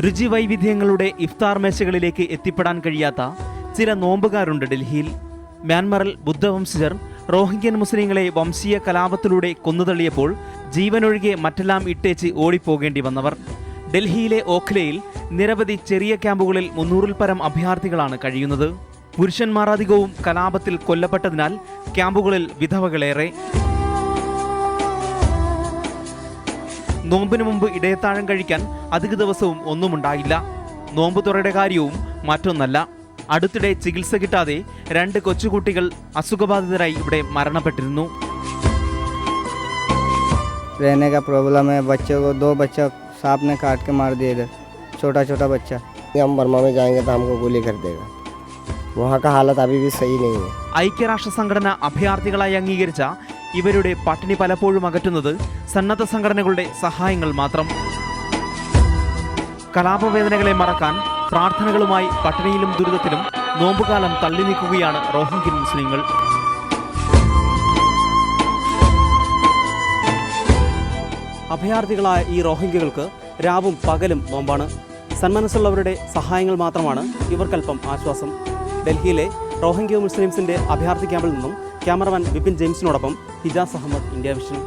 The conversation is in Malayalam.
രുചിവൈവിധ്യങ്ങളുടെ ഇഫ്താർ മേശകളിലേക്ക് എത്തിപ്പെടാൻ കഴിയാത്ത ചില നോമ്പുകാരുണ്ട് ഡൽഹിയിൽ. മ്യാൻമറിൽ ബുദ്ധവംശജർ റോഹിംഗ്യൻ മുസ്ലിങ്ങളെ വംശീയ കലാപത്തിലൂടെ കൊന്നുതള്ളിയപ്പോൾ ജീവനൊഴികെ മറ്റെല്ലാം ഇട്ടേച്ച് ഓടിപ്പോകേണ്ടി വന്നവർ. ഡൽഹിയിലെ ഓഖ്ലയിൽ നിരവധി ചെറിയ ക്യാമ്പുകളിൽ മുന്നൂറിൽ പരം അഭയാർത്ഥികളാണ് കഴിയുന്നത്. പുരുഷന്മാർ അധികവും കലാപത്തിൽ കൊല്ലപ്പെട്ടതിനാൽ ക്യാമ്പുകളിൽ വിധവകളേറെ. നോമ്പിന് മുമ്പ് ഇടയത്താഴം കഴിക്കാൻ അധിക ദിവസവും ഒന്നുമുണ്ടായില്ല നോമ്പ് തുറയുടെ കാര്യവും മറ്റൊന്നല്ല അടുത്തിടെ ചികിത്സ കിട്ടാതെ രണ്ട് കൊച്ചുകുട്ടികൾ അസുഖബാധിതരായി ഇവിടെ മരണപ്പെട്ടിരുന്നു रहने का प्रॉब्लम है बच्चों को दो बच्चा सांप ने काट के मार दिया इधर छोटा छोटा बच्चा हम बर्मा में जाएंगे तो हमको गोली कर देगा वहाँ का हालत अभी भी सही नहीं है ഐക്യരാഷ്ട്ര സംഘടന അഭയാർത്ഥികളായി അംഗീകരിച്ച ഇവരുടെ പട്ടിണി പലപ്പോഴും അകറ്റുന്നത് സന്നദ്ധ സംഘടനകളുടെ സഹായങ്ങൾ മാത്രം. കലാപവേദനകളെ മറക്കാൻ പ്രാർത്ഥനകളുമായി പട്ടിണിയിലും ദുരിതത്തിലും നോമ്പുകാലം തള്ളി നീക്കുകയാണ് റോഹിംഗ്യൻ മുസ്ലിങ്ങൾ. അഭയാർത്ഥികളായ ഈ റോഹിംഗ്യകൾക്ക് രാവും പകലും നോമ്പാണ്. സന്മനസ്സുള്ളവരുടെ സഹായങ്ങൾ മാത്രമാണ് ഇവർക്കൽപ്പം ആശ്വാസം. ഡൽഹിയിലെ റോഹിംഗ്യ മുസ്ലിംസിന്റെ അഭയാർത്ഥി ക്യാമ്പിൽ നിന്നും ക്യാമറമാൻ വിപിൻ ജെയിംസിനോടൊപ്പം ഹിജാസ് അഹമ്മദ് ഇന്ത്യ വിഷൻ